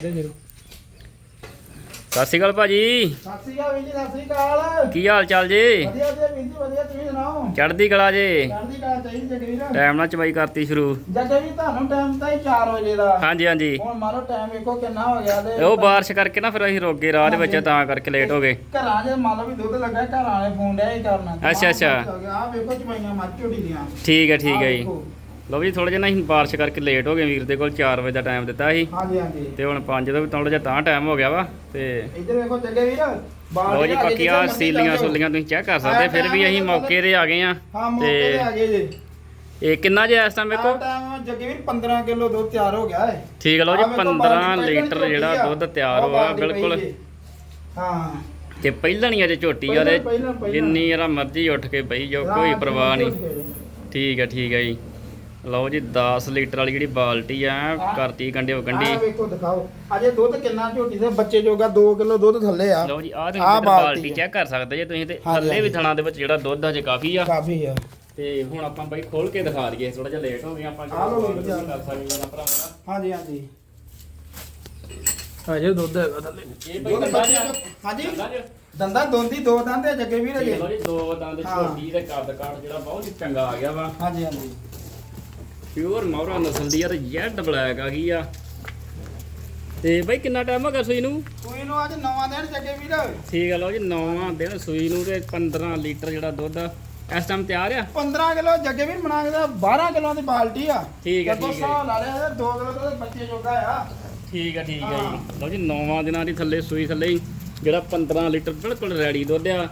ਸਤਿ ਸ਼੍ਰੀ ਅਕਾਲ ਭਾਜੀ। ਸਤਿ ਸ੍ਰੀ ਅਕਾਲ ਵੀਰ ਜੀ ਸਤਿ ਸ੍ਰੀ ਅਕਾਲ। ਕੀ ਹਾਲ ਚਾਲ ਜੀ? ਵਧੀਆ ਵਧੀਆ ਵੀਰ ਜੀ ਵਧੀਆ ਤੁਸੀਂ ਸੁਣਾਓ? ਚੜ੍ਹਦੀ ਕਲਾ ਜੀ। ਚੜ੍ਹਦੀ ਕਲਾ ਚਾਹੀਦੀ ਜਗਵੀਰ ਟਾਈਮ ਨਾਲ ਚਵਾਈ ਕਰਤੀ ਸ਼ੁਰੂ। ਜਗਵੀਰ ਤੁਹਾਨੂੰ ਟਾਈਮ ਤਾਂ ਹੀ 4 ਵਜੇ ਦਾ। ਹਾਂਜੀ ਹਾਂਜੀ। ਹੁਣ ਮੰਨ ਲਓ ਟਾਈਮ ਵੇਖੋ ਕਿੰਨਾ ਹੋ ਗਿਆ ਤੇ। ਉਹ ਬਾਰਿਸ਼ ਕਰਕੇ ਨਾ ਫਿਰ ਅਸੀਂ ਰੁਕ ਗਏ ਰਾਹ ਦੇ ਵਿੱਚ ਤਾਂ ਕਰਕੇ ਲੇਟ ਹੋ ਗਏ। ਘਰਾਂ 'ਚ ਮੰਨ ਲਓ ਵੀ ਦੁੱਧ ਲੱਗਾ ਘਰਾਂ ਵਾਲੇ ਫੋਨ ਡਿਆ ਹੀ ਕਰਨਾ ਅੱਛਾ, ਅੱਛਾ। ਆਹ ਵੇਖੋ ਚਵਾਈਆਂ ਮੱਝ ਝੋਟੀ ਦੀਆਂ। ਠੀਕ ਹੈ ਠੀਕ ਹੈ ਜੀ। ਲਓ ਜੀ ਥੋੜਾ ਜਿਹਾ ਨਾ ਅਸੀਂ ਬਾਰਿਸ਼ ਕਰਕੇ ਲੇਟ ਹੋ ਗਏ ਵੀਰ ਦੇ ਕੋਲ 4 ਵਜੇ ਦਾ ਟਾਈਮ ਦਿੱਤਾ ਸੀ। ਹਾਂਜੀ ਹਾਂਜੀ। ਤੇ ਹੁਣ 5 ਦਾ ਵੀ ਥੋੜਾ ਜਿਹਾ ਤਾਂ ਟਾਈਮ ਹੋ ਗਿਆ ਵਾ ਤੇ ਇੱਧਰ ਵੇਖੋ ਜਗਵੀਰ ਲਓ ਜੀ ਬਾਕੀ ਆ ਸੀਲੀਆਂ ਸੁਲੀਆਂ ਤੁਸੀਂ ਚੈੱਕ ਕਰ ਸਕਦੇ ਫਿਰ ਵੀ ਅਸੀਂ ਮੌਕੇ ਤੇ ਆ ਗਏ ਆ ਹਾਂ ਮੌਕੇ ਤੇ ਆ ਤੇ ਗਏ ਜੀ। ਇਹ ਕਿੰਨਾ ਜਿਹਾ ਇਸ ਟਾਈਮ ਵੇਖੋ? ਟਾਈਮ ਜਗਵੀਰ 15 ਕਿਲੋ ਦੁੱਧ ਤਿਆਰ ਹੋ ਗਿਆ ਹੈ ਠੀਕ ਲਓ ਜੀ ਆਹ ਵੇਖੋ 15 ਬਾਲਟੀ ਪਹਿਲਾਂ ਲੀਟਰ ਜਿਹੜਾ। ਦੁੱਧ ਤਿਆਰ ਹੋਇਆ ਬਿਲਕੁਲ। ਹਾਂ। ਤੇ ਪਹਿਲਾਂ ਨਹੀਂ ਅਜੇ ਝੋਟੀ ਆ ਤੇ। ਜਿੰਨੀ ਯਾਰਾ ਮਰਜ਼ੀ ਉੱਠ ਕੇ ਬਈ ਜੋ ਕੋਈ ਪਰਵਾਹ ਨਹੀਂ। ਠੀਕ ਹੈ ਠੀਕ ਹੈ ਜੀ। ਲਓ ਜੀ 10 ਲੀਟਰ ਵਾਲੀ ਜਿਹੜੀ ਬਾਲਟੀ ਆ। ਕਰਤੀ ਕੰਡਿਓ ਆਹ ਕੰਡੀ ਵੇਖੋ ਦਿਖਾਓ। ਅਜੇ ਦੁੱਧ ਕਿੰਨਾ ਝੋਟੀ ਦੇ? ਬੱਚੇ ਜੋਗਾ 2 ਕਿਲੋ ਦੁੱਧ ਥੱਲੇ ਆ। ਲਓ ਜੀ ਆਹ ਆਹ ਤੁਸੀਂ ਬਾਲਟੀ ਆ। ਚੈੱਕ ਕਰ ਸਕਦੇ ਜੇ ਤੁਸੀਂ ਤੇ ਥੱਲੇ ਵੀ। ਥਣਾ ਦੇ ਵਿੱਚ ਜਿਹੜਾ ਦੁੱਧ ਅਜੇ ਕਾਫੀ ਆ। ਕਾਫੀ ਆ। ਤੇ ਹੁਣ ਆਪਾਂ ਬਈ ਖੋਲ ਕੇ ਦਿਖਾ ਦਈਏ ਥੋੜਾ ਜਿਹਾ ਲੇਟ ਹੋ ਗਏ ਆਪਾਂ ਲਓ ਜੀ, ਕਰ ਸਕਦੇ ਹਾਂ ਭਰਾਵਾ ਹਾਂਜੀ ਹਾਂਜੀ। ਹਜੇ ਦੁੱਧ ਹੈਗਾ ਥੱਲੇ। ਇਹ ਬਈ ਦੁੱਧ ਹਾਂਜੀ। ਦੰਦਾਂ ਦੰਦਾਂ ਦੋ ਦੰਦ ਆ ਜੱਗੇ ਵੀਰ ਹੈ ਅਜੇ। ਲਓ ਜੀ ਦੋ ਦੰਦ ਹਾਂ। ਛੋਟੀ ਤੇ ਕੱਦ ਕਾਠ ਜਿਹੜਾ ਬਹੁਤ ਹੀ ਚੰਗਾ ਆ ਗਿਆ ਵਾ। ਹਾਂਜੀ ਹਾਂਜੀ। ਪਿਓਰ ਮੌਰਾ ਨਸਲ ਦੀ ਆ ਤੇ ਜੈਡ ਬਲੈਕ ਆ ਗਈ ਆ। ਤੇ ਬਈ ਕਿੰਨਾ ਟਾਈਮ ਹੋ ਗਿਆ ਸੂਈ ਨੂੰ? ਕੋਈ ਨੂੰ ਅੱਜ ਨਵਾਂ ਦਿਨ ਜੱਗੇ ਵੀਰ। ਠੀਕ ਆ ਲਓ ਜੀ 9ਵਾਂ ਦਿਨ ਸੂਈ ਨੂੰ ਤੇ 15 ਲੀਟਰ ਜਿਹੜਾ ਦੁੱਧ ਇਸ ਟਾਈਮ ਤਿਆਰ ਆ? 15 ਕਿਲੋ ਜੱਗੇ ਵੀਰ ਬਣਾ ਕੇ 12 ਕਿਲੋ ਦੀ ਬਾਲਟੀ ਆ। ਠੀਕ ਆ, ਠੀਕ ਆ। ਹਿਸਾਬ ਲਾ ਲਿਆ 2 ਕਿਲੋ ਤਾਂ ਬੱਚੇ ਜੋਗਾ ਆ। ਠੀਕ ਆ ਠੀਕ ਆ। ਜੀ। ਲਓ ਜੀ 9ਵਾਂ ਦਿਨਾਂ ਦੀ ਥੱਲੇ ਸੂਈ ਥੱਲੇ ਹੀ ਜਿਹੜਾ 15 ਲੀਟਰ ਬਿਲਕੁਲ ਰੈਡੀ ਦੁੱਧ ਆ।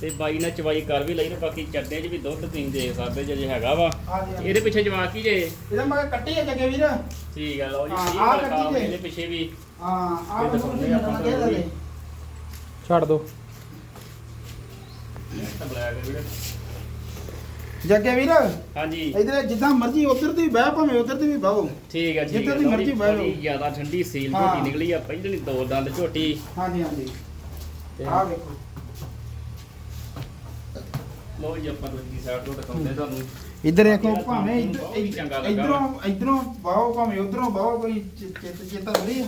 ਤੇ ਬਾਈ ਨੇ ਚਵਾਈ ਕਰ ਵੀ ਲਈ ਤੇ ਬਾਕੀ ਚੱਡੇ 'ਚ ਵੀ ਦੁੱਧ ਤੁਸੀਂ ਦੇਖ ਸਕਦੇ ਜੇ ਜੇ ਹੈਗਾ ਵਾ। ਹਾਂਜੀ ਹਾਂਜੀ। ਇਹਦੇ ਪਿੱਛੇ ਜਵਾਕ ਕੀ ਜੇ? ਇਹਦਾ ਮੈਂ ਕੱਟੀ ਆ ਜੱਗੇ ਵੀਰ। ਠੀਕ ਆ ਲਓ ਜੀ ਹਾਂ, ਸਹੀ ਆਹ ਗੱਲ ਕੱਟੀ ਜੇ। ਇਹਦੇ ਪਿੱਛੇ ਵੀ। ਹਾਂ ਆ ਇਹ ਆਪਾਂ ਆਪਾਂ ਵੀ। ਛੱਡ ਦੋ। ਬਲੈਕ ਵੀਰ। ਜੱਗੇ ਵੀਰ ਹਾਂਜੀ। ਇਧਰ ਜਿੱਦਾਂ ਮਰਜ਼ੀ ਉਧਰ ਦੀ ਬਹਿ ਭਾਵੇਂ ਉਧਰ ਦੀ ਵੀ ਬਹੋ ਠੀਕ ਹੈ ਠੀਕ ਜਿੱਦਾਂ ਹੈ ਦੀ ਮਰਜ਼ੀ ਬਹਿ ਲਓ। ਬੜੀ ਜ਼ਿਆਦਾ ਠੰਡੀ ਸੀਲ ਹਾਂ। ਝੋਟੀ ਨਿਕਲੀ ਆ ਪਹਿਲਾਂ ਨਹੀਂ ਦੋ ਦੰਦ ਝੋਟੀ। ਹਾਂਜੀ ਹਾਂਜੀ। ਤੇ ਆ ਵੇਖੋ। ਲੋ ਜੀ ਆਪਾਂ ਦੂਜੀ ਸਾਈਡ ਤੋਂ ਦਿਖਾਉਂਦੇ ਤੁਹਾਨੂੰ। ਇੱਧਰ ਦੇਖੋ ਜਿਹੜਾ ਭਾਵੇਂ ਤੁਹਾਨੂੰ ਬਹੁਤ ਚੰਗਾ ਲੱਗਾ। ਇਧਰੋਂ ਇਧਰੋਂ ਬਾਹੋ ਭਾਵੇਂ ਉਧਰੋਂ ਬਾਹੋ ਕੋਈ ਚਿ- ਚਿੱਤ ਚੇਤਾ ਥੋੜੀ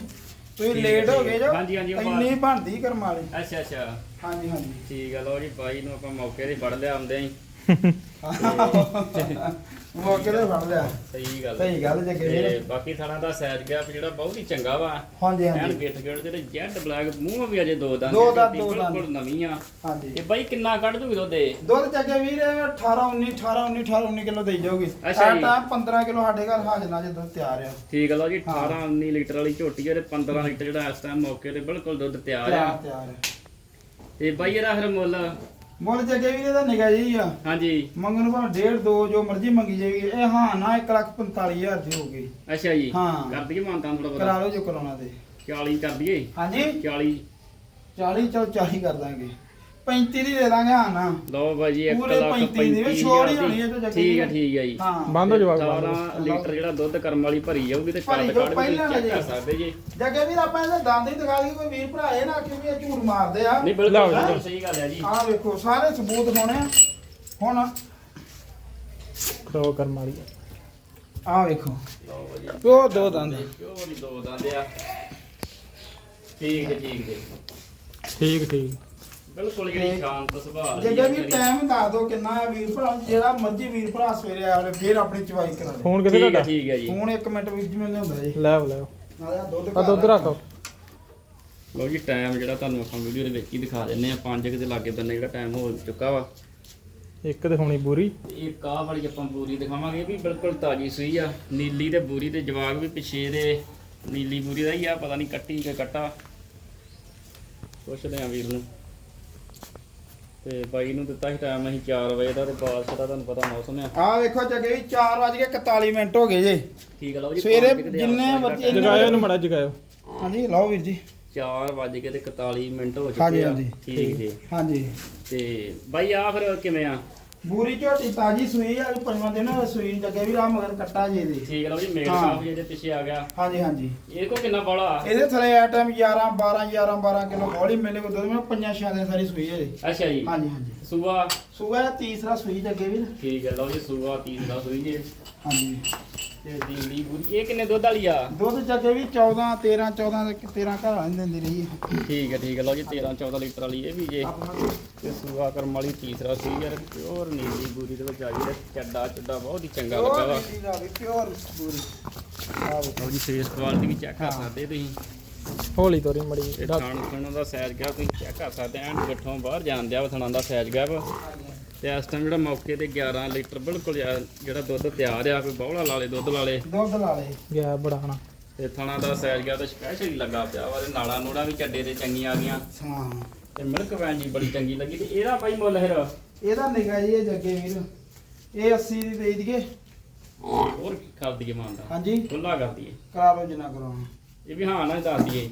ਤੁਸੀਂ ਠੀਕ ਲੇਟ ਹੈ, ਗਏ ਜੋ ਹਾਂਜੀ, ਹਾਂਜੀ, ਉਹ ਇੰਨੀ ਬਣਦੀ ਕਰਮ ਵਾਲੀ। ਅੱਛਾ ਅੱਛਾ। ਹਾਂਜੀ ਹਾਂਜੀ। ਠੀਕ ਆ ਲੋ ਜੀ ਬਾਈ ਨੂੰ ਆਪਾਂ ਮੌਕੇ ਤੇ ਫੜ ਲਿਆ ਆਉਂਦੇ ਆਂ ਮੌਕੇ ਤੇ ਫੜ ਲਿਆ। ਸਹੀ ਗੱਲ ਸਹੀ ਗੱਲ ਜੱਗੇ ਤੇ ਵੀਰ ਬਾਕੀ ਥਾਣਾ ਦਾ ਸਾਈਜ਼ ਗੈਪ ਜਿਹੜਾ ਬਹੁਤ ਹੀ ਚੰਗਾ ਵਾ। ਹਾਂਜੀ ਐਨ ਹਾਂਜੀ ਗਿੱਟ ਗਿੱਟ ਜਿਹੜੇ ਜੈਡ ਬਲੈਕ ਮੂੰਹ ਵੀ ਅਜੇ ਦੋ ਦੰਦ ਦੋ ਆ, ਦੰਦ, ਦੋ ਦੰਦ। ਬਿਲਕੁਲ ਨਵੀਂ ਆ। ਹਾਂਜੀ। ਇਹ ਬਾਈ ਕਿੰਨਾ ਕੱਢ ਦੂਗੀ ਦੁੱਧ ਇਹ? ਦੁੱਧ ਜੱਗੇ ਵੀਰ 18 19 18 19 18 19 ਕਿਲੋ ਦੇਈ ਜਾਓਗੇ ਅੱਛਾ ਜੀ। ਆਟਾ 15 ਕਿਲੋ ਸਾਡੇ ਘਰ ਹਾਜ਼ਨਾ ਜੇ ਦੁੱਧ ਤਿਆਰ ਆ। ਠੀਕ ਆ ਲੋ ਜੀ ਹਾਂ। 18 19 ਲੀਟਰ ਵਾਲੀ ਝੋਟੀ ਆ ਤੇ 15 ਲੀਟਰ ਜਿਹੜਾ ਇਸ ਟਾਈਮ ਮੌਕੇ ਤੇ ਬਿਲਕੁਲ ਦੁੱਧ ਤਿਆਰ ਤਿਆਰ ਆ ਤਿਆਰ ਆ। ਤੇ ਬਾਈ ਇਹਦਾ ਫਿਰ ਮੁੱਲ? ਮੁੱਲ ਜੱਗੇ ਵੀਰ ਇਹਦਾ ਨਿਗਾ ਜੀ ਆ। ਹਾਂਜੀ। ਮੰਗਣ ਭਾਵੇਂ ਡੇਢ ਦੋ ਜੋ ਮਰਜ਼ੀ ਮੰਗੀ ਜਾਏਗੀ ਇਹ ਹਾਂ ਨਾ 1 ਲੱਖ 45000 ਦੀ ਹੋ ਗਈ। ਅੱਛਾ ਜੀ। ਹਾਂ। ਕਰ ਦਈਏ ਮਾਨਤਾਂ ਥੋੜਾ ਕਰਾ ਲਓ ਜੋ ਕਰਾਉਣਾ ਤੇ। 40 ਕਰ ਦਈਏ। ਹਾਂਜੀ। 40 40 ਚਲ 40 ਕਰ ਦਾਂਗੇ। 35 ਦੀ ਦੇ ਦਾਂਗੇ ਹਾਂ ਨਾ। ਲਓ ਬਾਈ ਜੀ 1 ਪੂਰੇ ਲੱਖ 35 ਦੀ ਵੀ 35 ਛੋੜ ਹੀ ਹੋਣੀ ਹੈ ਤੇ ਜੱਗੀ ਠੀਕ ਹੈ। ਠੀਕ ਹੈ ਜੀ। ਹਾਂ। ਬੰਦ ਹੋ ਜਵਾਬ ਬੰਦ 18 ਲੀਟਰ ਜਿਹੜਾ ਦੁੱਧ ਕਰਮ ਵਾਲੀ ਭਰੀ ਜਾਊਗੀ ਤੇ ਭਰੀ ਕੱਢ ਵੀ ਪਹਿਲਾਂ ਚੈੱਕ ਕਰ। ਸਕਦੇ ਜੀ। ਜੱਗੇ ਵੀਰ ਆਪਾਂ ਇਹਦੇ ਦੰਦ ਹੀ ਦਿਖਾ ਦਈਏ ਕੋਈ ਵੀਰ ਭਰਾ ਇਹ ਨਾ ਆਖੇ ਵੀ ਇਹ ਝੂਠ ਮਾਰਦੇ ਆ। ਨਹੀਂ ਬਿਲਕੁਲ। ਸਹੀ ਗੱਲ ਹੈ ਜੀ। ਆਹ ਵੇਖੋ ਸਾਰੇ ਸਬੂਤ ਹੋਣੇ ਆ। ਹੁਣ ਕਰ ਮਾਰੀ ਆਹ ਵੇਖੋ। ਲਓ ਬਾਈ ਜੀ। ਉਹ ਦੋ ਦੰਦ। ਕਿਉਂ ਨਹੀਂ ਦੋ ਦੰਦ ਆ? ਠੀਕ ਹੈ ਠੀਕ ਹੈ। ਠੀਕ ਠੀਕ। ਬਿਲਕੁਲ ਜਿਹੜੀ ਸ਼ਾਂਤ ਸੁਭਾਅ ਆ ਵੀਰ ਜਿਹੜੀ- ਟਾਈਮ ਦੱਸ ਦਿਓ ਕਿੰਨਾ ਹੈ ਵੀਰ ਭਰਾ ਜਿਹੜਾ ਮਰਜ਼ੀ ਵੀਰ ਭਰਾ ਸਵੇਰੇ ਆਵੇ ਫਿਰ ਆਪਣੀ ਚਵਾਈ ਕਰਾ ਦੇ ਫੋਨ ਕਿੱਥੇ ਠੀਕ ਹੈ ਤੁਹਾਡਾ ਠੀਕ ਹੈ ਜੀ। ਹੁਣ 1 ਮਿੰਟ ਵਿੱਚ ਮੈਨੂੰ ਹੁੰਦਾ ਜੀ। ਲੈ ਆਓ, ਲੈ ਆਓ। ਨਾਲੇ ਆਹ ਦੁੱਧ ਆ ਦੁੱਧ ਰੱਖੋ ਲਓ ਜੀ ਟਾਈਮ ਜਿਹੜਾ ਤੁਹਾਨੂੰ ਆਪਾਂ ਵੀਡੀਓ ਦੇ ਵਿੱਚ ਹੀ ਦਿਖਾ ਦਿੰਨੇ ਆ 5 ਕਿਤੇ ਲਾਗੇ ਬੰਨੇ ਜਿਹੜਾ ਟਾਈਮ ਹੋ ਚੁੱਕਾ ਵਾ। ਇੱਕ ਦਿਖਾਉਣੀ ਬੂਰੀ। ਤੇ ਇਹ ਕਾਹ ਵਾਲੀ ਆਪਾਂ ਬੂਰੀ ਦਿਖਾਵਾਂਗੇ ਇਹ ਵੀ ਬਿਲਕੁਲ ਤਾਜੀ ਸੂਈ ਆ। ਨੀਲੀ ਤੇ ਬੂਰੀ ਤੇ ਜਵਾਗ ਵੀ ਪਿੱਛੇ ਦੇ ਨੀਲੀ ਬੂਰੀ ਦਾ ਹੀ ਆ ਪਤਾ ਨਹੀਂ ਕੱਟੀ ਕਿ ਕੱਟਾ। ਪੁੱਛਦੇ ਆ ਵੀਰ ਨੂੰ। ਤੇ ਬਾਈ ਨੂੰ ਦਿੱਤਾ ਸੀ ਟਾਈਮ ਅਸੀਂ 4 ਵਜੇ ਦਾ ਤੇ ਬਾਰਿਸ਼ ਦਾ ਤੁਹਾਨੂੰ ਪਤਾ ਮੌਸਮ ਆ। ਆਹ ਵੇਖੋ ਜੱਗੇ ਵੀ 4 ਵਜ ਕੇ 41 ਮਿੰਟ ਹੋ ਗਏ ਜੇ। ਠੀਕ ਆ ਲਓ ਜੀ ਸਵੇਰੇ ਜਿੰਨੇ time। ਜਗਾਇਓ ਇਹਨੂੰ ਮੜਾ ਜਗਾਇਓ। ਹਾਂਜੀ ਲਓ ਵੀਰ ਜੀ। 4 ਵਜ ਕੇ ਤੇ 41 ਮਿੰਟ ਹੋ ਚੁੱਕੇ ਆ। ਹਾਂਜੀ। ਠੀਕ ਜੀ। ਹਾਂਜੀ। ਤੇ ਬਾਈ ਆ ਫਿਰ ਕਿਵੇਂ ਆ? ਬੂਰੀ ਝੋਟੀ ਤਾਜੀ ਸੂਈ ਆ ਪੰਜਵਾਂ ਦਿਨ ਸੂਈ ਜੱਗੇ ਵੀ ਆ ਮਗਰ ਕੱਟਾ ਜੇ ਦੇ ਠੀਕ ਲਓ ਜੀ ਮੇਲ ਹਾਂ। ਸਾਹਿਬ ਜਿਹਦੇ ਪਿੱਛੇ ਆ ਗਿਆ। ਹਾਂਜੀ ਹਾਂਜੀ। ਇਹ ਕੋ ਕਿੰਨਾ ਬੋਲਾ ਇਹਦੇ ਥਲੇ ਆ ਟਾਈਮ 11 12 11 12 ਕਿਲੋ ਹੌਲੀ ਮਿਲੇ ਕੋ ਦੁੱਧ ਮੈਂ ਪੰਜਾਂ ਛਿਆਂ ਦਿਨ ਸਾਰੀ ਸੂਈ ਹੈ ਜੀ ਅੱਛਾ ਜੀ। ਹਾਂਜੀ ਹਾਂਜੀ। ਸੂਆ? ਸੂਆ ਤੀਸਰਾ ਸੂਈ ਜੱਗੇ ਵੀ ਠੀਕ ਹੈ ਲਓ ਜੀ ਸੂਆ ਦਾ ਸੂਈ ਜੀ। ਹਾਂਜੀ। ਤੇ ਨੀਲੀ ਬੂਰੀ ਇਹ ਕਿੰਨੇ ਦੁੱਧ ਵਾਲੀ ਆ? ਦੁੱਧ ਜੱਗੇ ਵੀ 14 13 14 ਦੇ 13 ਘਰ ਵਾਲੀ ਦਿੰਦੀ ਰਹੀ ਹੈ ਠੀਕ ਹੈ ਠੀਕ ਹੈ ਲਓ ਜੀ 13 14 ਲੀਟਰ ਵਾਲੀ ਇਹ ਵੀ ਜੇ। ਆਪਣਾ ਤੇ ਸੂਆ ਕਰਮ ਵਾਲੀ ਤੀਸਰਾ ਸੀ ਯਾਰ ਪਿਓਰ ਨੀਲੀ ਬੂਰੀ ਦੇ ਵਿੱਚ ਆ ਗਈ ਤੇ ਚੱਡਾ ਚੱਡਾ ਬਹੁਤ ਹੀ ਚੰਗਾ ਲੱਗਾ ਵਾ। ਪਿਓਰ ਪੂਰੀ ਆਹ। ਲਓ ਜੀ ਫੇਸ ਕੁਆਲਿਟੀ ਵੀ ਚੈੱਕ ਕਰ ਸਕਦੇ ਤੁਸੀਂ। ਹੌਲੀ ਤੋਰੀ ਮੜੀ ਇਹ ਥਣ ਥਣ ਦਾ ਸਾਈਜ਼ ਗਿਆ ਤੁਸੀਂ ਚੈੱਕ ਕਰ ਸਕਦੇ ਐਂ ਗੱਠੋਂ ਬਾਹਰ ਜਾਣ ਦਿਆ ਵਾ ਥਣਾਂ ਦਾ ਸਾਈਜ਼ ਗਿਆ ਵਾ। ਤੇ ਇਸ ਟਾਈਮ ਜਿਹੜਾ ਮੌਕੇ ਤੇ 11 ਲੀਟਰ ਬਿਲਕੁਲ ਜਿਹੜਾ ਦੁੱਧ ਤਿਆਰ ਆ ਕੋਈ ਬੌਲਾ ਲਾ ਲੇ ਦੁੱਧ ਲਾ ਲੇ। ਦੁੱਧ ਲਾ ਲੈ। ਗਿਆ ਬੜਾਣਾ। ਤੇ ਥਣਾ ਦਾ ਸਾਈਜ਼ ਗਿਆ ਤਾਂ ਸਪੈਸ਼ਲ ਹੀ ਲੱਗਾ ਪਿਆ ਵਾ ਤੇ ਨਾਲਾਂ ਨੂੜਾ ਵੀ ਚੱਡੇ ਤੇ ਚੰਗੀਆਂ ਆ ਗਈਆਂ। ਹਾਂ। ਤੇ ਮਿਲਕ ਵੈਨ ਜੀ ਬੜੀ ਚੰਗੀ ਲੱਗੀ ਤੇ ਇਹਦਾ ਭਾਈ ਮੁੱਲ ਹੈ ਇਹਦਾ ਨਿਗਾ ਜੀ ਇਹ ਜੱਗੇ ਵੀਰ। ਇਹ 80 ਦੀ ਦੇ ਦਈਏ। ਹੋਰ ਕਰ ਦਈਏ ਮਾਨਦਾ ਹਾਂਜੀ। ਖੁੱਲਾ ਕਰ ਦਈਏ। ਕਰਾ ਲਓ ਜਿੰਨਾ ਕਰਾਉਣਾ। ਇਹ ਵੀ ਹਾਂ ਨਾ ਹੀ ਦੱਸ ਦਈਏ।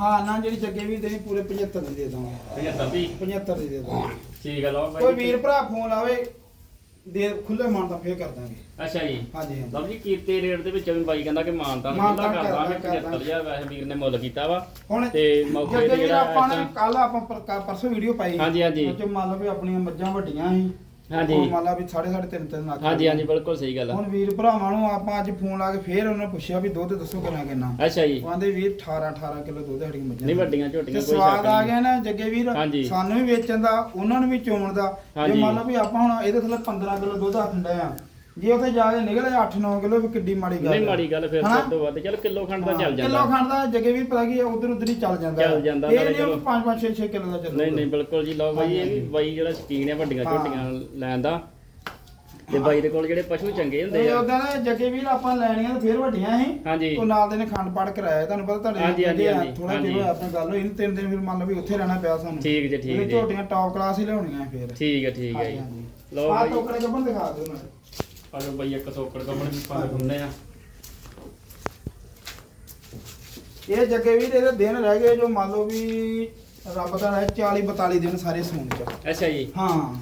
ਹਾਂ ਨਾ ਜਿਹੜੀ ਜੱਗੇ ਵੀਰ ਤੇਰੀ ਪੂਰੇ 75 ਦੀ ਦੇ ਦਾਂਗੇ। 75 ਦੀ? 75 ਦੀ ਦੇ ਦਾਂਗੇ। ਠੀਕ ਹੈ ਲਓ ਕੋਈ ਭਾਈ ਵੀਰ ਭਰਾ ਫੋਨ ਲਾਵੇ ਦੇ ਖੁੱਲੇ ਮਨ ਤਾਂ ਫੇਰ ਕਰ ਦਾਂਗੇ। ਅੱਛਾ ਜੀ। ਹਾਂਜੀ ਹਾਂਜੀ। ਲਓ ਜੀ ਕੀਤੇ ਰੇਟ ਦੇ ਵਿੱਚ ਵੀ ਬਾਈ ਕਹਿੰਦਾ ਕਿ ਮਾਨਤਾ ਮਾਨਤਾਨ ਖੁੱਲਾ ਕਰ ਦਾਂਗੇ ਕਰ ਦਾਂਗੇ। 75000 ਵੈਸੇ ਵੀਰ ਨੇ ਮੁੱਲ ਕੀਤਾ ਵਾ। ਹੁਣ ਤੇ ਮੌਕੇ ਤੇ ਜਿਹੜਾ ਆਪਾਂ ਨੇ ਕੱਲ ਆਪਾਂ ਪਰਸੋਂ ਵੀਡੀਓ ਪਾਈ ਹਾਂਜੀ, ਹਾਂਜੀ। ਉਹ 'ਚ ਮੰਨ ਲਓ ਵੀ ਆਪਣੀਆਂ ਮੱਝਾਂ ਵੱਡੀਆਂ ਸੀ। ਹਾਂਜੀ। ਉਹ ਮੰਨ ਲਾ ਵੀ 3.5 ਤਿੰਨ ਤਿੰਨ ਲੱਖ ਹਾਂਜੀ ਹਾਂਜੀ ਬਿਲਕੁਲ ਸਹੀ ਗੱਲ ਆ। ਹੁਣ ਵੀਰ ਭਰਾਵਾਂ ਨੂੰ ਆਪਾਂ ਅੱਜ ਫੋਨ ਲਾ ਕੇ ਫੇਰ ਉਹਨਾਂ ਪੁੱਛਿਆ ਵੀ ਦੁੱਧ ਦੱਸੋ ਕਿੰਨਾ ਕਿੰਨਾ। ਅੱਛਾ ਜੀ। ਉਹ ਆਂਦੇ ਵੀਰ 18 18 ਕਿਲੋ ਦੁੱਧ ਸਾਡੀਆਂ ਮੱਝਾਂ ਨਹੀਂ ਦਾ। ਵੱਡੀਆਂ ਤੇ ਝੋਟੀਆਂ ਕੋਈ ਸਵਾਦ ਸ਼ੱਕ ਆ ਨਹੀਂ। ਗਿਆ ਨਾ ਜੱਗੇ ਵੀਰ। ਹਾਂਜੀ। ਸਾਨੂੰ ਵੀ ਵੇਚਣ ਦਾ ਉਹਨਾਂ ਨੂੰ ਵੀ ਚੋਣ ਦਾ। ਜੇ ਹਾਂਜੀ। ਮੰਨ ਲਓ ਵੀ ਆਪਾਂ ਹੁਣ ਇਹਦੇ ਥੱਲੇ 15 ਕਿਲੋ ਦੁੱਧ ਆਖੰਡਾ ਆ ਜੇ ਉੱਥੇ ਜਾ ਕੇ ਨਿਕਲੇ 8-9 ਕਿਲੋ ਵੀ ਕਿੱਡੀ ਮਾੜੀ ਗੱਲ ਨਹੀਂ। ਮਾੜੀ ਗੱਲ ਫਿਰ ਹਨਾ? ਸਭ ਤੋਂ ਵੱਧ ਚੱਲ ਕਿਲੋ ਖੰਡ ਦਾ ਚੱਲ ਕਿਲੋ ਜਾਂਦਾ ਖੰਡ ਦਾ ਜੱਗੇ ਵੀਰ ਪਤਾ ਕੀ ਉਧਰ ਉਧਰ ਹੀ ਚੱਲ ਜਾਂਦਾ। ਚੱਲ ਜਾਂਦਾ, ਇਹ ਨਾਲੇ ਨਹੀਂ ਚਲੋ। 5-5 6-6 ਕਿਲੋ ਦਾ ਚੱਲਦਾ ਨਹੀਂ ਨਹੀਂ ਬਿਲਕੁਲ ਜੀ ਲਓ ਬਾਈ ਇਹ ਵੀ ਬਾਈ ਜਿਹੜਾ ਸ਼ਕੀਨ ਹੈ ਵੱਡੀਆਂ। ਝੋਟੀਆਂ ਲੈਣ ਦਾ। ਤੇ ਬਾਈ ਦੇ ਕੋਲ ਜਿਹੜੇ ਪਸ਼ੂ ਚੰਗੇ ਹੁੰਦੇ ਤੇ ਆ। ਉਦਾਂ ਨਾ ਜੱਗੇ ਵੀਰ ਆਪਾਂ ਲੈਣੀਆਂ ਤਾਂ ਫੇਰ ਵੱਡੀਆਂ ਸੀ। ਹਾਂਜੀ। ਉਹ ਨਾਲ ਦੇ ਨੇ ਖੰਡ ਪਾੜ ਕਰਾਇਆ ਤੁਹਾਨੂੰ ਪਤਾ ਤੁਹਾਡੇ ਹਾਂਜੀ, ਹਾਂਜੀ, ਹਾਂਜੀ, ਥੋੜਾ ਹਾਂਜੀ। ਜਿਹਾ ਆਪਣੀ ਗੱਲ ਹੋਈ ਨਾ ਤਿੰਨ ਦਿਨ ਫਿਰ ਮੰਨ ਲਓ ਵੀ ਉੱਥੇ ਰਹਿਣਾ ਪਿਆ ਸਾਨੂੰ। ਠੀਕ ਜੀ ਠੀਕ ਜੀ। ਝੋਟੀਆਂ ਟੌਪ ਕਲਾਸ ਹੀ ਲਿਆਉਣੀਆਂ ਫੇਰ। ਠੀਕ ਹੈ ਠੀਕ ਹੈ ਜੀ। ਲਓ ਆਹ ਬਾਈ। ਟੋਕਰੇ ਕੱਪਣ ਦਿਖਾ ਦਿਓ ਨਾ ਆਜੋ ਬਾਈ ਇੱਕ ਤੋਕੜ ਕਮਣ ਵੀ ਪਾ ਹੁੰਨੇ ਆ। ਇਹ ਜੱਗੇ ਵੀਰ ਇਹਦੇ ਦਿਨ ਰਹਿ ਗਏ ਜੋ ਮੰਨ ਲਓ ਵੀ ਰੱਬ ਦਾ ਹੈ 40 42 ਦਿਨ ਸਾਰੇ ਸੂਣ ਚ। ਅੱਛਾ ਜੀ। ਹਾਂ।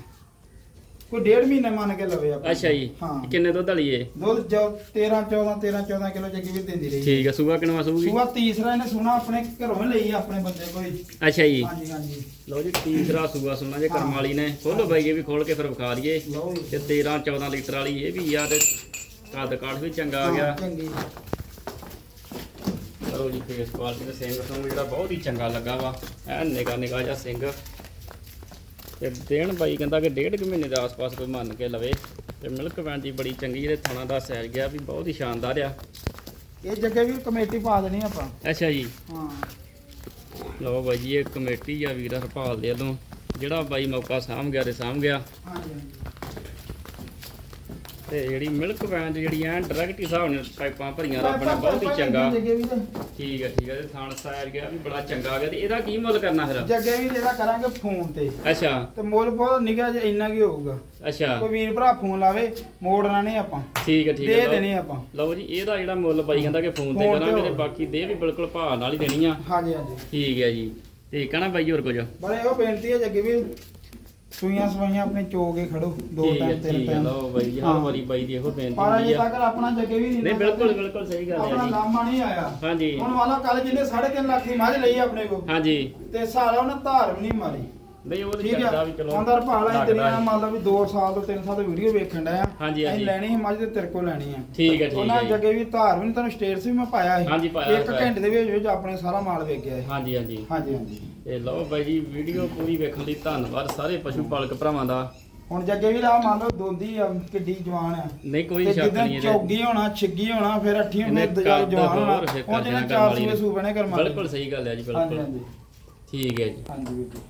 ਕੋਈ ਡੇਢ ਮਹੀਨੇ ਮੰਨ ਕੇ ਲਵੇ ਆਪਾਂ। ਅੱਛਾ ਜੀ। ਹਾਂ। ਕਿੰਨੇ ਦੁੱਧ ਵਾਲੀ ਏ ਦੁੱਧ ਜੋ 13 14 13 14 ਕਿਲੋ ਜੱਗੀ ਵੀਰ ਦਿੰਦੀ ਰਹੀ। ਠੀਕ ਹੈ ਸੂਆ ਕਿਨਵਾ ਸੂਗੀ? ਸੂਆ ਤੀਸਰਾ ਇਹਨੇ ਸੁਣਾ ਆਪਣੇ ਘਰੋਂ ਹੀ ਲਈ ਆ ਆਪਣੇ ਬੰਦੇ ਕੋਈ ਅੱਛਾ ਜੀ। ਹਾਂਜੀ ਹਾਂਜੀ। ਲਓ ਜੀ ਤੀਸਰਾ ਸੂਆ ਸੁਣਨਾ ਜੇ ਕਰਮ ਵਾਲੀ ਨੇ। ਖੋਲੋ ਬਾਈ ਇਹ ਵੀ ਖੋਲ ਕੇ ਫਿਰ ਵਿਖਾ ਦਈਏ। ਲਓ ਜੀ। ਤੇ 13 14 ਲੀਟਰ ਵਾਲੀ ਇਹ ਵੀ ਆ ਤੇ ਕੱਦ ਕਾਠ ਵੀ ਚੰਗਾ ਆ ਗਿਆ। ਚੰਗੀ। ਕਰੋ ਜੀ ਫੇਸ ਕੁਆਲਿਟੀ ਦਾ ਸਿੰਘ ਤੁਹਾਨੂੰ ਜਿਹੜਾ ਬਹੁਤ ਹੀ ਚੰਗਾ ਲੱਗਾ ਵਾ। ਐ ਨਿਗਾ ਨਿਗਾ ਜਿਹਾ ਸਿੰਘ। ਤੇ ਦੇਣ ਬਾਈ ਕਹਿੰਦਾ ਕਿ ਡੇਢ ਕੁ ਮਹੀਨੇ ਦੇ ਆਸ-ਪਾਸ ਕੋਈ ਮੰਨ ਕੇ ਲਵੇ। ਤੇ ਮਿਲਕ ਵੈਨ ਦੀ ਬੜੀ ਚੰਗੀ ਜਿਹਦੇ ਥਾਣਾ ਦਾ ਸੈਰ ਗਿਆ ਵੀ ਬਹੁਤ ਹੀ ਸ਼ਾਨਦਾਰ ਆ। ਇਹ ਜੱਗੇ ਵੀ ਕਮੇਟੀ ਪਾ ਦੇਣੀ ਆਪਾਂ। ਅੱਛਾ ਜੀ। ਹਾਂ। ਲਓ ਬਾਈ ਜੀ ਇਹ ਕਮੇਟੀ ਆ ਵੀਰ ਹਰਪਾਲ ਦੇ ਵੱਲੋਂ। ਜਿਹੜਾ ਬਾਈ ਮੌਕਾ ਸਾਂਭ ਗਿਆ ਤੇ ਸਾਂਭ ਗਿਆ। ਹਾਂਜੀ। ਤੇ ਜਿਹੜੀ ਮਿਲਕ ਵੈਨ ਜਿਹੜੀ ਐ ਡਾਇਰੈਕਟ ਹੀ ਹਿਸਾਬ ਨਾਲ ਪਾਈਪਾਂ ਭਰੀਆਂ ਰੱਬ ਨੇ ਬਹੁਤ ਹੀ ਚੰਗਾ। ਠੀਕ ਹੈ ਠੀਕ ਹੈ ਤੇ ਥਾਣ ਸਾਇਰ ਗਿਆ ਵੀ ਬੜਾ ਚੰਗਾ ਗਿਆ ਤੇ ਇਹਦਾ ਕੀ ਮੁੱਲ ਕਰਨਾ ਫਿਰ? ਜੱਗੇ ਵੀ ਜਿਹੜਾ ਕਰਾਂਗੇ ਫੋਨ ਤੇ। ਅੱਛਾ। ਤੇ ਮੁੱਲ ਬਹੁਤ ਨਿਗਾ ਜਿਹਾ ਇੰਨਾ ਕੀ ਹੋਊਗਾ। ਅੱਛਾ। ਕੋਈ ਵੀਰ ਭਰਾ ਫੋਨ ਲਾਵੇ ਮੋੜਨਾ ਨਹੀਂ ਆਪਾਂ। ਠੀਕ ਹੈ ਠੀਕ ਦੇ ਹੈ ਦੇਣੀ ਲਓ- ਆਪਾਂ। ਲਓ ਜੀ ਇਹਦਾ ਜਿਹੜਾ ਮੁੱਲ ਬਾਈ ਕਹਿੰਦਾ ਕਿ ਫੋਨ ਤੇ ਕਰਾਂਗੇ ਤੇ। ਬਾਕੀ ਦੇ ਵੀ ਬਿਲਕੁਲ ਭਾਅ ਨਾਲ ਹੀ ਦੇਣੀ ਆ। ਹਾਂਜੀ ਹਾਂਜੀ। ਠੀਕ ਹੈ ਜੀ। ਤੇ ਕਹਣਾ ਬਾਈ ਹੋਰ ਕੁਝ। ਬੜੇ ਉਹ ਬੇਨਤੀ ਹੈ ਜੱਗੇ ਵੀ ਸੂਈਆਂ ਸਵਾਈਆਂ ਆਪਣੇ ਚੋ ਕੇ ਖੜੋ ਦੋ ਠੀਕ ਹੈ ਟਾਈਮ ਤਿੰਨ ਠੀਕ ਹੈ ਟਾਈਮ ਲਓ ਬਾਈ ਜੀ ਹਰ ਹਾਂ। ਵਾਰੀ ਬਾਈ ਦੀ ਇਹੋ ਬੇਨਤੀ ਪਰ ਹੁੰਦੀ ਅਜੇ ਆ ਤੱਕ ਆਪਣਾ ਜੱਗੇ ਵੀ ਨਹੀਂ ਬਿਲਕੁਲ ਬਿਲਕੁਲ ਸਹੀ ਗੱਲ ਆਪਣਾ ਹੈ ਜੀ। ਲਾਮਾ ਨਹੀਂ ਆਇਆ। ਹਾਂਜੀ। ਹੁਣ ਵਾਲਾ ਕੱਲ ਜਿਹਨੇ 3.5 ਲੱਖ ਦੀ ਮੱਝ ਲਈ ਆਪਣੇ ਕੋਲ ਹਾਂਜੀ। ਤੇ ਸਾਰਾ ਉਹਨੇ ਧਾਰ ਵੀ ਨਹੀਂ ਮਾਰੀ। ਨਹੀਂ ਉਹ ਠੀਕ ਚੱਲਦਾ ਹੈ ਵੀ ਚਲੋ ਅੰਦਰ ਭਾਲਾ ਲੱਗਦਾ ਤੇਰੀਆਂ ਜੀ। ਮੰਨ ਲਓ ਵੀ 2 ਸਾਲ ਤੋਂ 3 ਸਾਲ ਤੋਂ ਵੀਡੀਓ ਵੇਖਣ ਡਿਆ। ਹਾਂਜੀ, ਹਾਂਜੀ। ਅਸੀਂ ਲੈਣੀ ਸੀ ਮੱਝ ਤੇ ਤੇਰੇ ਕੋਲ ਲੈਣੀ ਆ। ਠੀਕ ਹੈ ਠੀਕ ਉਹਨਾਂ ਹੈ ਜੀ। ਜੱਗੇ ਵੀ ਧਾਰ ਵੀ ਨਹੀਂ ਤੁਹਾਨੂੰ ਸਟੇਟਸ ਵੀ ਮੈਂ ਪਾਇਆ ਸੀ। ਹਾਂਜੀ, ਪਾਇਆ, ਇੱਕ ਪਾਇਆ। ਘੰਟੇ ਦੇ ਵਿੱਚ ਵਿੱਚ ਆਪਣੇ ਸਾਰਾ ਮਾਲ ਵੇਚ ਗਿਆ ਹੈ ਹਾਂਜੀ ਹਾਂਜੀ। ਹਾਂਜੀ ਹਾਂਜੀ। ਤੇ ਲਓ ਬਾਈ ਜੀ ਵੀਡੀਓ ਪੂਰੀ ਵੇਖਣ ਲਈ ਧੰਨਵਾਦ ਸਾਰੇ ਪਸ਼ੂ ਪਾਲਕ ਭਰਾਵਾਂ ਦਾ। ਹੁਣ ਜੱਗੇ ਵੀ ਲਾ ਮੰਨ ਲਓ ਦੋਂਦੀ ਆ ਕਿੱਡੀ ਜਵਾਨ ਆ। ਨਹੀਂ ਕੋਈ ਤੇ ਸ਼ੱਕ ਜਿੱਦਾਂ ਨਹੀਂ ਇਹਦੇ। ਚੌਗੀ ਹੋਣਾ ਛਿੱਗੀ ਹੋਣਾ ਫਿਰ ਅੱਠੀ ਇਹਨੇ ਹੋਣੀ ਦਜਾ ਕੱਦ ਜਵਾਨ ਹੋਣਾ। ਹੋਰ ਫਿਰ ਉਹ ਕੱਦ ਜਿਹਨੇ ਨਾਲ ਚਾਰ ਕਰਮ ਵਾਲੀ ਸੂਏ ਨੇ। ਸੂਬਣੇ ਕਰਮਾ ਬਿਲਕੁਲ ਸਹੀ ਗੱਲ ਹੈ ਜੀ ਹਾਂਜੀ ਬਿਲਕੁਲ ਹਾਂਜੀ। ਠੀਕ ਹੈ ਜੀ। ਹਾਂਜੀ ਵੀਰ ਜੀ।